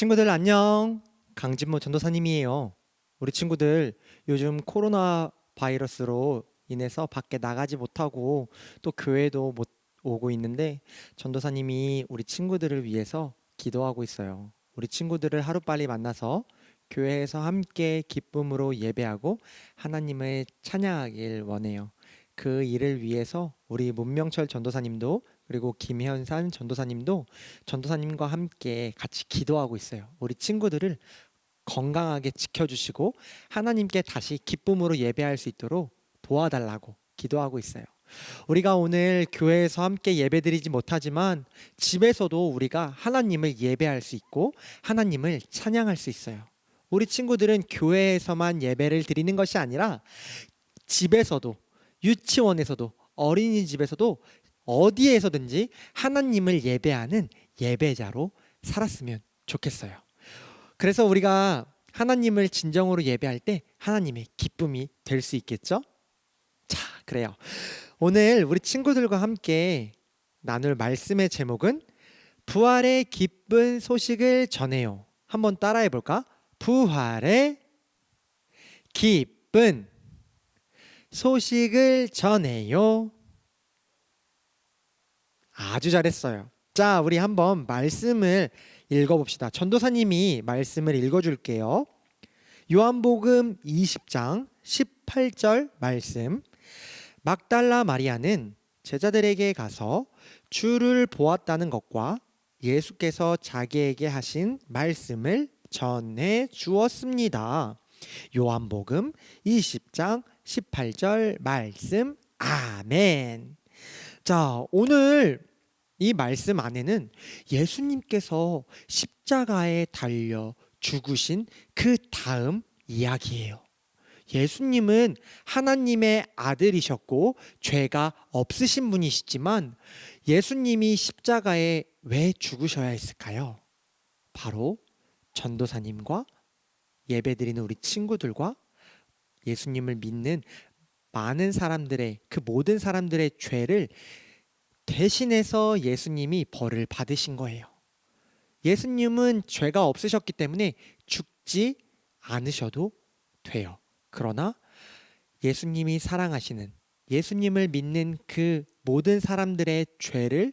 친구들 안녕. 강진모 전도사님이에요. 우리 친구들 요즘 코로나 바이러스로 인해서 밖에 나가지 못하고 또 교회도 못 오고 있는데 전도사님이 우리 친구들을 위해서 기도하고 있어요. 우리 친구들을 하루빨리 만나서 교회에서 함께 기쁨으로 예배하고 하나님을 찬양하길 원해요. 그 일을 위해서 우리 문명철 전도사님도 그리고 김현산 전도사님도 전도사님과 함께 같이 기도하고 있어요. 우리 친구들을 건강하게 지켜주시고 하나님께 다시 기쁨으로 예배할 수 있도록 도와달라고 기도하고 있어요. 우리가 오늘 교회에서 함께 예배드리지 못하지만 집에서도 우리가 하나님을 예배할 수 있고 하나님을 찬양할 수 있어요. 우리 친구들은 교회에서만 예배를 드리는 것이 아니라 집에서도 유치원에서도 어린이집에서도 어디에서든지 하나님을 예배하는 예배자로 살았으면 좋겠어요. 그래서 우리가 하나님을 진정으로 예배할 때 하나님의 기쁨이 될 수 있겠죠? 자, 그래요. 오늘 우리 친구들과 함께 나눌 말씀의 제목은 부활의 기쁜 소식을 전해요. 한번 따라해 볼까? 부활의 기쁜 소식을 전해요. 아주 잘했어요. 자, 우리 한번 말씀을 읽어봅시다. 전도사님이 말씀을 읽어줄게요. 요한복음 20장 18절 말씀. 막달라 마리아는 제자들에게 가서 주를 보았다는 것과 예수께서 자기에게 하신 말씀을 전해 주었습니다. 요한복음 20장 18절 말씀. 아멘. 자, 오늘 이 말씀 안에는 예수님께서 십자가에 달려 죽으신 그 다음 이야기예요. 예수님은 하나님의 아들이셨고 죄가 없으신 분이시지만 예수님이 십자가에 왜 죽으셔야 했을까요? 바로 전도사님과 예배드리는 우리 친구들과 예수님을 믿는 많은 사람들의 그 모든 사람들의 죄를 대신해서 예수님이 벌을 받으신 거예요. 예수님은 죄가 없으셨기 때문에 죽지 않으셔도 돼요. 그러나 예수님이 사랑하시는 예수님을 믿는 그 모든 사람들의 죄를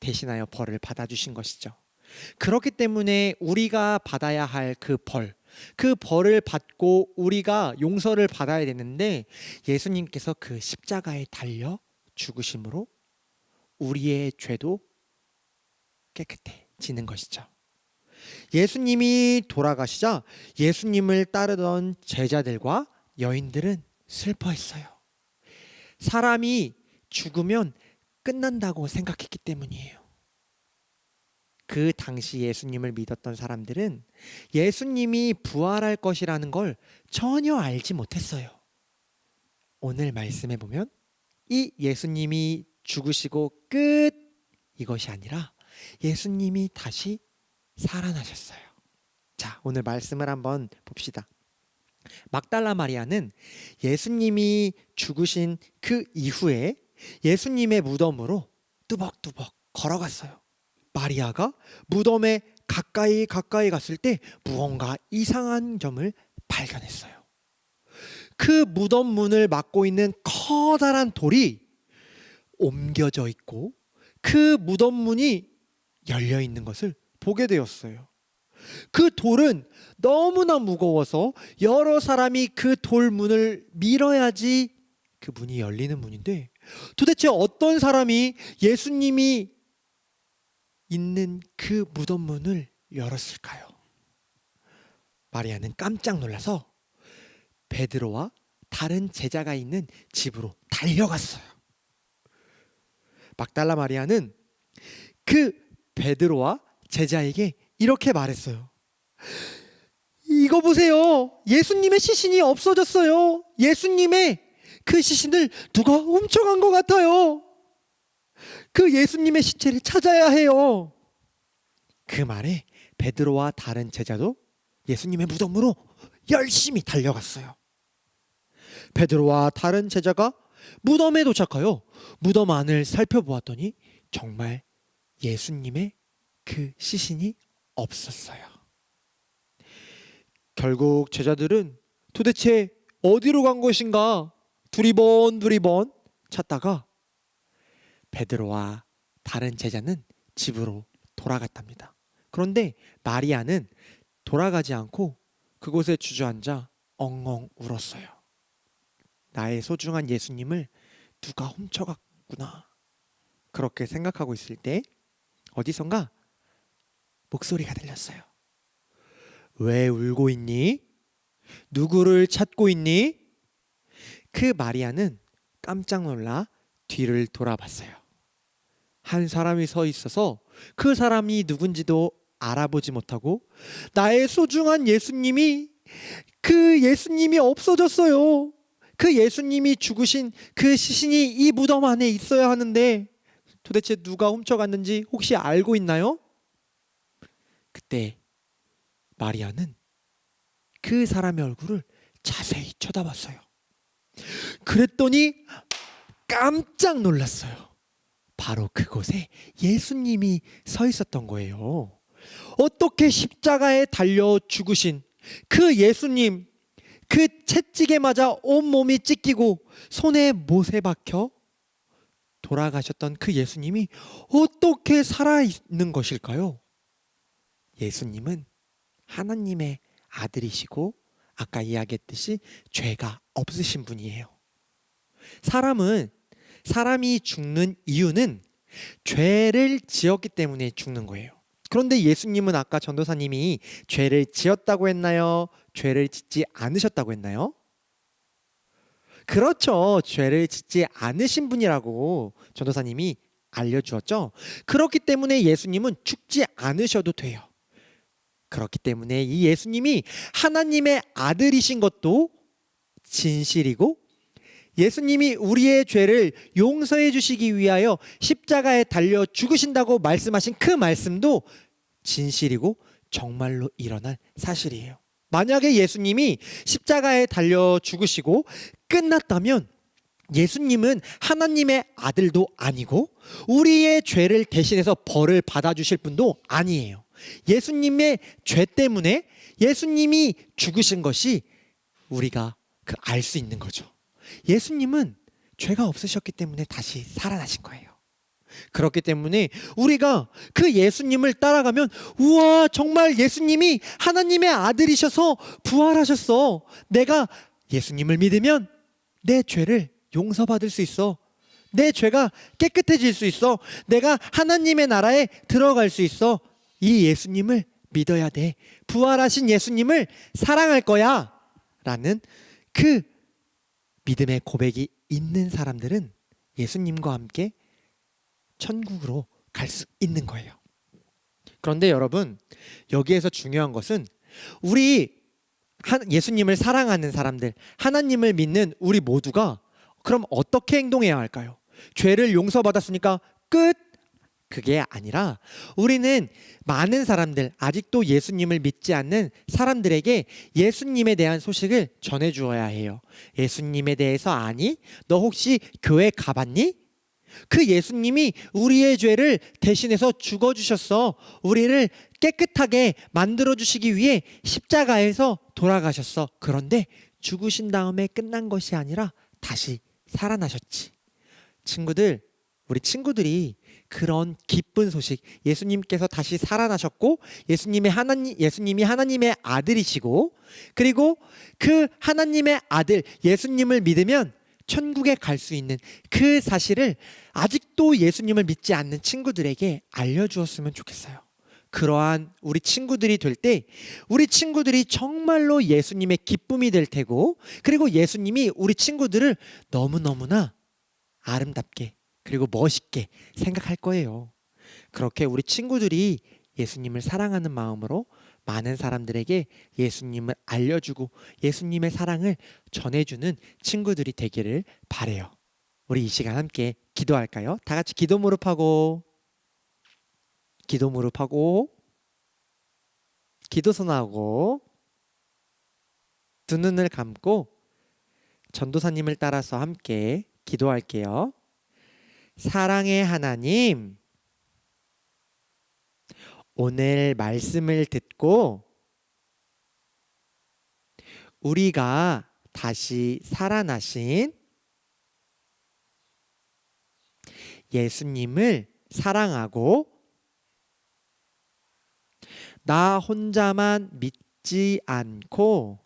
대신하여 벌을 받아주신 것이죠. 그렇기 때문에 우리가 받아야 할 그 벌, 그 벌을 받고 우리가 용서를 받아야 되는데 예수님께서 그 십자가에 달려 죽으심으로 우리의 죄도 깨끗해지는 것이죠. 예수님이 돌아가시자 예수님을 따르던 제자들과 여인들은 슬퍼했어요. 사람이 죽으면 끝난다고 생각했기 때문이에요. 그 당시 예수님을 믿었던 사람들은 예수님이 부활할 것이라는 걸 전혀 알지 못했어요. 오늘 말씀해 보면 이 예수님이 죽으시고 끝 이것이 아니라 예수님이 다시 살아나셨어요. 자, 오늘 말씀을 한번 봅시다. 막달라 마리아는 예수님이 죽으신 그 이후에 예수님의 무덤으로 뚜벅뚜벅 걸어갔어요. 마리아가 무덤에 가까이 가까이 갔을 때 무언가 이상한 점을 발견했어요. 그 무덤 문을 막고 있는 커다란 돌이 옮겨져 있고 그 무덤 문이 열려 있는 것을 보게 되었어요. 그 돌은 너무나 무거워서 여러 사람이 그 돌문을 밀어야지 그 문이 열리는 문인데 도대체 어떤 사람이 예수님이 있는 그 무덤 문을 열었을까요? 마리아는 깜짝 놀라서 베드로와 다른 제자가 있는 집으로 달려갔어요. 막달라 마리아는 그 베드로와 제자에게 이렇게 말했어요. 이거 보세요. 예수님의 시신이 없어졌어요. 예수님의 그 시신을 누가 훔쳐간 것 같아요. 그 예수님의 시체를 찾아야 해요. 그 말에 베드로와 다른 제자도 예수님의 무덤으로 열심히 달려갔어요. 베드로와 다른 제자가 무덤에 도착하여 무덤 안을 살펴보았더니 정말 예수님의 그 시신이 없었어요. 결국 제자들은 도대체 어디로 간 것인가 두리번 두리번 찾다가 베드로와 다른 제자는 집으로 돌아갔답니다. 그런데 마리아는 돌아가지 않고 그곳에 주저앉아 엉엉 울었어요. 나의 소중한 예수님을 누가 훔쳐갔구나. 그렇게 생각하고 있을 때 어디선가 목소리가 들렸어요. 왜 울고 있니? 누구를 찾고 있니? 그 마리아는 깜짝 놀라 뒤를 돌아봤어요. 한 사람이 서 있어서 그 사람이 누군지도 알아보지 못하고 나의 소중한 예수님이 그 예수님이 없어졌어요. 그 예수님이 죽으신 그 시신이 이 무덤 안에 있어야 하는데 도대체 누가 훔쳐갔는지 혹시 알고 있나요? 그때 마리아는 그 사람의 얼굴을 자세히 쳐다봤어요. 그랬더니 깜짝 놀랐어요. 바로 그곳에 예수님이 서 있었던 거예요. 어떻게 십자가에 달려 죽으신 그 예수님, 그 채찍에 맞아 온몸이 찢기고 손에 못에 박혀 돌아가셨던 그 예수님이 어떻게 살아있는 것일까요? 예수님은 하나님의 아들이시고 아까 이야기했듯이 죄가 없으신 분이에요. 사람은 사람이 죽는 이유는 죄를 지었기 때문에 죽는 거예요. 그런데 예수님은 아까 전도사님이 죄를 지었다고 했나요? 죄를 짓지 않으셨다고 했나요? 그렇죠. 죄를 짓지 않으신 분이라고 전도사님이 알려주었죠. 그렇기 때문에 예수님은 죽지 않으셔도 돼요. 그렇기 때문에 이 예수님이 하나님의 아들이신 것도 진실이고 예수님이 우리의 죄를 용서해 주시기 위하여 십자가에 달려 죽으신다고 말씀하신 그 말씀도 진실이고 정말로 일어난 사실이에요. 만약에 예수님이 십자가에 달려 죽으시고 끝났다면 예수님은 하나님의 아들도 아니고 우리의 죄를 대신해서 벌을 받아주실 분도 아니에요. 예수님의 죄 때문에 예수님이 죽으신 것이 우리가 그 알 수 있는 거죠. 예수님은 죄가 없으셨기 때문에 다시 살아나신 거예요. 그렇기 때문에 우리가 그 예수님을 따라가면 우와 정말 예수님이 하나님의 아들이셔서 부활하셨어. 내가 예수님을 믿으면 내 죄를 용서받을 수 있어. 내 죄가 깨끗해질 수 있어. 내가 하나님의 나라에 들어갈 수 있어. 이 예수님을 믿어야 돼. 부활하신 예수님을 사랑할 거야. 라는 그 믿음의 고백이 있는 사람들은 예수님과 함께 천국으로 갈 수 있는 거예요. 그런데 여러분, 여기에서 중요한 것은 우리 예수님을 사랑하는 사람들, 하나님을 믿는 우리 모두가 그럼 어떻게 행동해야 할까요? 죄를 용서받았으니까 끝. 그게 아니라 우리는 많은 사람들, 아직도 예수님을 믿지 않는 사람들에게 예수님에 대한 소식을 전해 주어야 해요. 예수님에 대해서 아니? 너 혹시 교회 가봤니? 그 예수님이 우리의 죄를 대신해서 죽어 주셨어. 우리를 깨끗하게 만들어 주시기 위해 십자가에서 돌아가셨어. 그런데 죽으신 다음에 끝난 것이 아니라 다시 살아나셨지. 친구들, 우리 친구들이 그런 기쁜 소식, 예수님께서 다시 살아나셨고, 예수님의 하나님, 예수님이 하나님의 아들이시고, 그리고 그 하나님의 아들, 예수님을 믿으면 천국에 갈 수 있는 그 사실을 아직도 예수님을 믿지 않는 친구들에게 알려주었으면 좋겠어요. 그러한 우리 친구들이 될 때 우리 친구들이 정말로 예수님의 기쁨이 될 테고 그리고 예수님이 우리 친구들을 너무너무나 아름답게 그리고 멋있게 생각할 거예요. 그렇게 우리 친구들이 예수님을 사랑하는 마음으로 많은 사람들에게 예수님을 알려주고 예수님의 사랑을 전해주는 친구들이 되기를 바래요. 우리 이 시간 함께 기도할까요? 다 같이 기도 무릎하고 기도 무릎하고 기도 손하고 두 눈을 감고 전도사님을 따라서 함께 기도할게요. 사랑의 하나님, 오늘 말씀을 듣고 우리가 다시 살아나신 예수님을 사랑하고 나 혼자만 믿지 않고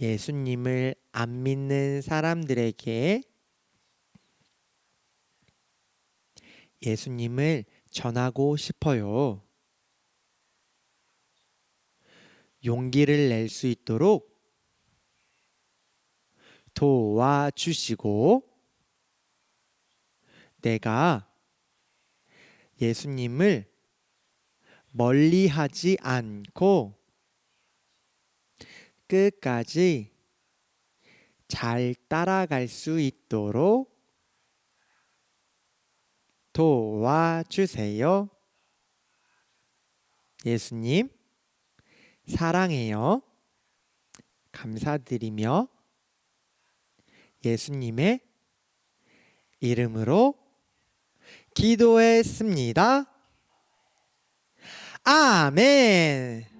예수님을 안 믿는 사람들에게 예수님을 전하고 싶어요. 용기를 낼 수 있도록 도와주시고 내가 예수님을 멀리 하지 않고 끝까지 잘 따라갈 수 있도록 도와주세요. 예수님, 사랑해요. 감사드리며 예수님의 이름으로 기도했습니다. 아멘.